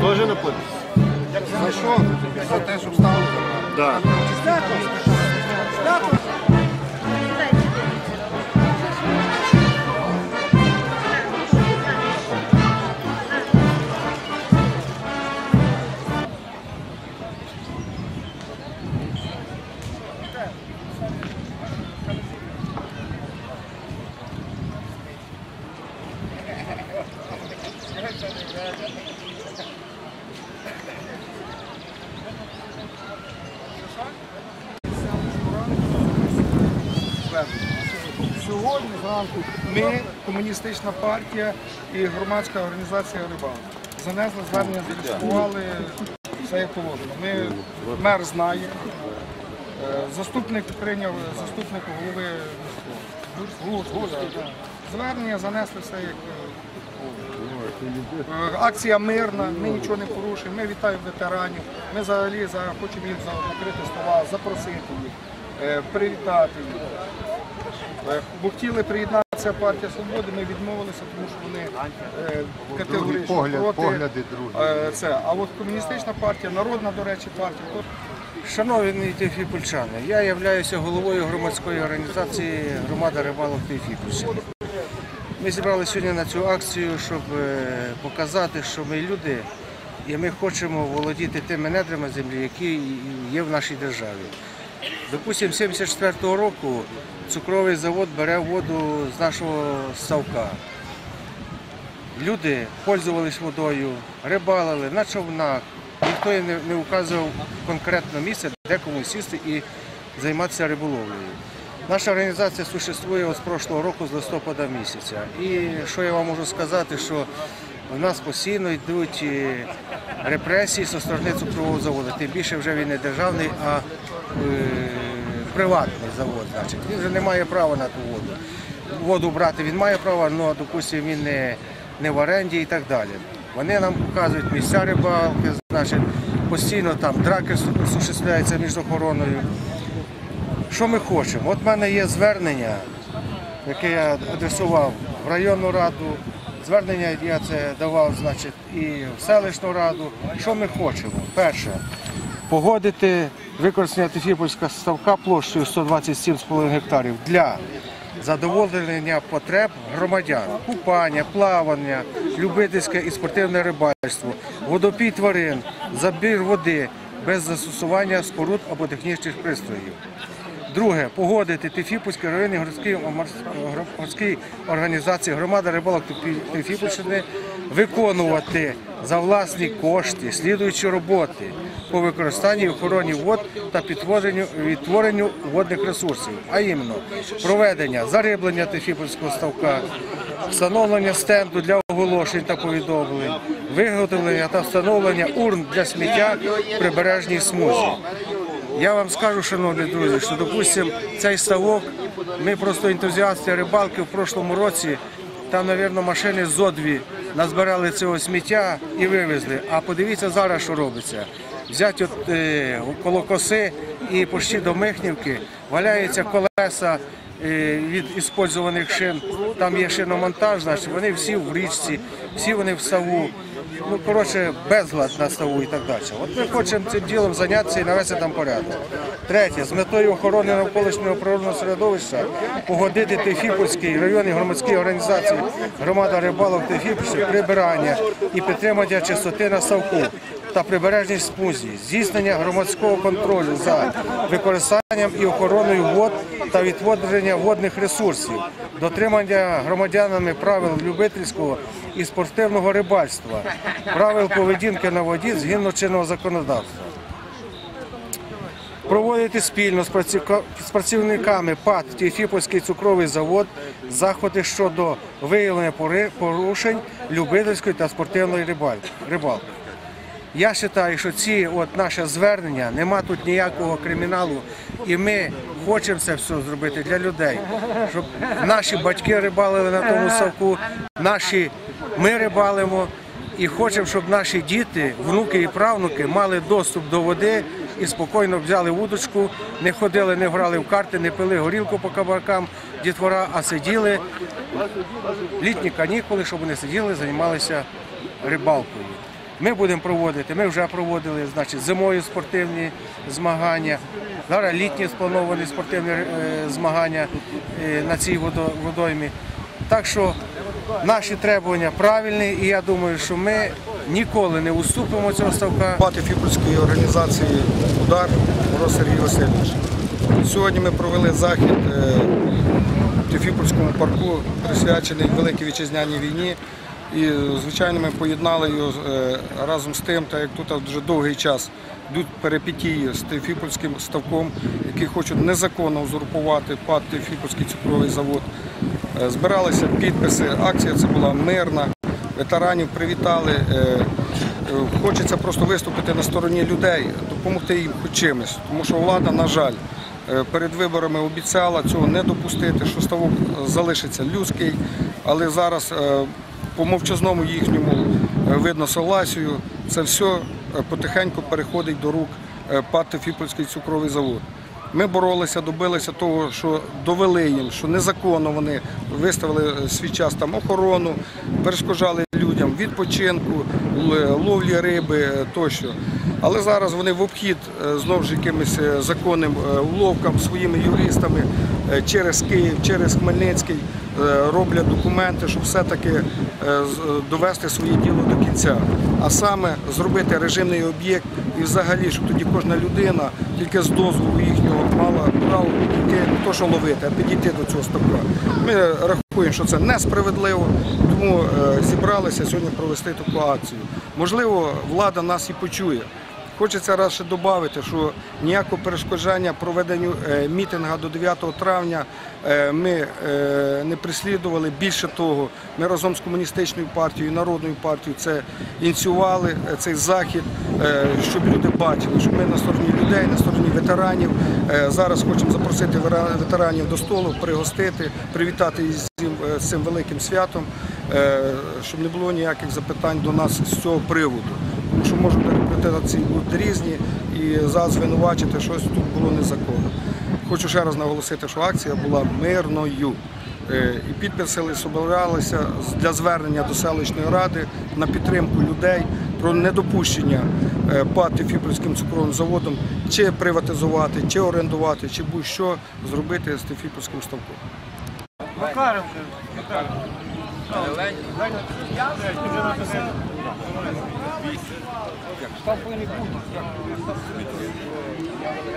Тоже не подпись? За що? За те, щоб стало. Да. Сьогодні зранку ми, комуністична партія і громадська організація Рибалка, занесли звернення, зареєстрували все як положено. Ми, мер знає, е, заступник прийняв заступник голови міського. Звернення занесли все як Акція мирна, ми нічого не порушуємо, ми вітаємо ветеранів, ми взагалі хочемо їх за відкрити стола, запросити їх, е, привітати їх. Е, Бо хотіли приєднатися партія свободи, ми відмовилися, тому що вони е, категорично погляд- проти погляди це. А от комуністична партія, народна, до речі, партія, то Шановні Тефіпольчани, я являюся головою громадської організації Громада рибалок Тефіпольщини. Ми зібрали сьогодні на цю акцію, щоб е, показати, що ми люди і ми хочемо володіти тими недрами землі, які є в нашій державі. Допустимо, 74-го року цукровий завод бере воду з нашого ставка. Люди пользувались водою, рибалили на човнах. Ніхто їм не, вказував конкретне місце, де кому сісти і займатися риболовлею. Наша організація существує з прошлого року, з листопада місяця. І що я вам можу сказати, що в нас постійно йдуть е, репресії зі сторони цукрового заводу. Тим більше вже він не державний, а е, приватний завод. Значить. Він вже не має права на ту воду. Воду брати він має право, але, допустимо, він не, не в оренді і так далі. Вони нам показують місця рибалки, значить, постійно там драки су- осуществляються між охороною. Що ми хочемо? От в мене є звернення, яке я адресував в районну раду. Звернення я це давав значить, і в селищну раду. Що ми хочемо? Перше, погодити використання Тефіпольського ставка площею 127,5 гектарів для задоволення потреб громадян, купання, плавання, любительське і спортивне рибальство, водопій тварин, забір води без застосування споруд або технічних пристроїв. Друге, погодити Тефіпольській районній городській городській організації громада рибалок Тефі- виконувати за власні кошти слідуючі роботи по використанню охороні вод та підтворенню відтворенню водних ресурсів, а іменно проведення зариблення Тефіпольського ставка, встановлення стенду для оголошень та повідомлень, виготовлення та встановлення урн для сміття в прибережній смузі. Я вам скажу, шановні друзі, що допустим, цей ставок, ми просто ентузіасти рибалки в прошлому році, там, мабуть, машини зо дві назбирали цього сміття і вивезли. А подивіться зараз, що робиться. Взять от е, коло коси і почти до Михнівки валяються колеса е, від іспользованих шин. Там є шиномонтаж, значить вони всі в річці, всі вони в ставу. Ну, коротше, безлад на ставу і так далі. От ми хочемо цим ділом зайнятися і навести там порядок. Третє, з метою охорони навколишнього природного середовища погодити Тефіпольській районній громадській організації громада рибалок Тефіпольщини прибирання і підтримання чистоти на ставку та прибережній смузі, здійснення громадського контролю за використанням і охороною вод та відводження водних ресурсів, дотримання громадянами правил любительського і спортивного рибальства, правил поведінки на воді згідно чинного законодавства. Проводити спільно з працівниками ПАТ Тіфіпольський цукровий завод заходи щодо виявлення порушень любительської та спортивної рибалки. Я вважаю, що ці от наше звернення, нема тут ніякого криміналу, і ми хочемо це все зробити для людей, щоб наші батьки рибалили на тому савку, наші ми рибалимо, і хочемо, щоб наші діти, внуки і правнуки мали доступ до води і спокійно взяли вудочку, не ходили, не грали в карти, не пили горілку по кабакам дітвора, а сиділи літні канікули, щоб вони сиділи, займалися рибалкою. Ми будемо проводити, ми вже проводили значить, зимою спортивні змагання, зараз літні сплановані спортивні е, змагання е, на цій водоймі. Так що наші требування правильні, і я думаю, що ми ніколи не уступимо цього ставка. Пати Фіпольської організації Удар Мороз Сергій Васильович. Сьогодні ми провели захід е, в Тефіпольському парку, присвячений Великій Вітчизняній війні. І, звичайно, ми поєднали його е, разом з тим, так як тут вже довгий час йдуть перипетії з Тефіпольським ставком, які хочуть незаконно узурпувати ПАД Тефіпольський цукровий завод. Е, Збиралися підписи, акція це була мирна. Ветеранів привітали. Е, Хочеться просто виступити на стороні людей, допомогти їм чимось. Тому що влада, на жаль, перед виборами обіцяла цього не допустити, що ставок залишиться людський, але зараз по мовчазному їхньому е, видно согласію, це все е, потихеньку переходить до рук е, ПАТ Тефіпольський цукровий завод. Ми боролися, добилися того, що довели їм, що незаконно вони виставили свій час там охорону, перешкоджали людям відпочинку, ловлі риби тощо. Але зараз вони в обхід знову ж якимось законним уловкам своїми юристами через Київ, через Хмельницький роблять документи, щоб все-таки е, довести своє діло до кінця. А саме зробити режимний об'єкт і взагалі, щоб тоді кожна людина тільки з дозволу їхнього мала право підійти, то що ловити, а підійти до цього ставка. Ми рахуємо, що це несправедливо, тому е, зібралися сьогодні провести таку акцію. Можливо, влада нас і почує. Хочеться раз додати, що ніякого перешкоджання проведенню е, мітинга до 9 травня е, ми е, не прислідували. Більше того, ми разом з комуністичною партією, народною партією це ініціювали цей захід, щоб люди бачили, що ми на стороні людей, на стороні ветеранів. Зараз хочемо запросити ветеранів до столу, пригостити, привітати їх з цим, великим святом, щоб не було ніяких запитань до нас з цього приводу тому що можуть інтерпретації бути різні і звинувачити щось тут було незаконно. Хочу ще раз наголосити, що акція була мирною. Е, І підписи збиралися для звернення до селищної ради на підтримку людей про недопущення е, ПАТ цукровим заводом чи приватизувати, чи орендувати, чи будь-що зробити з Тефіпольським ставком. весь, как штамповый пункт, как место сбитый.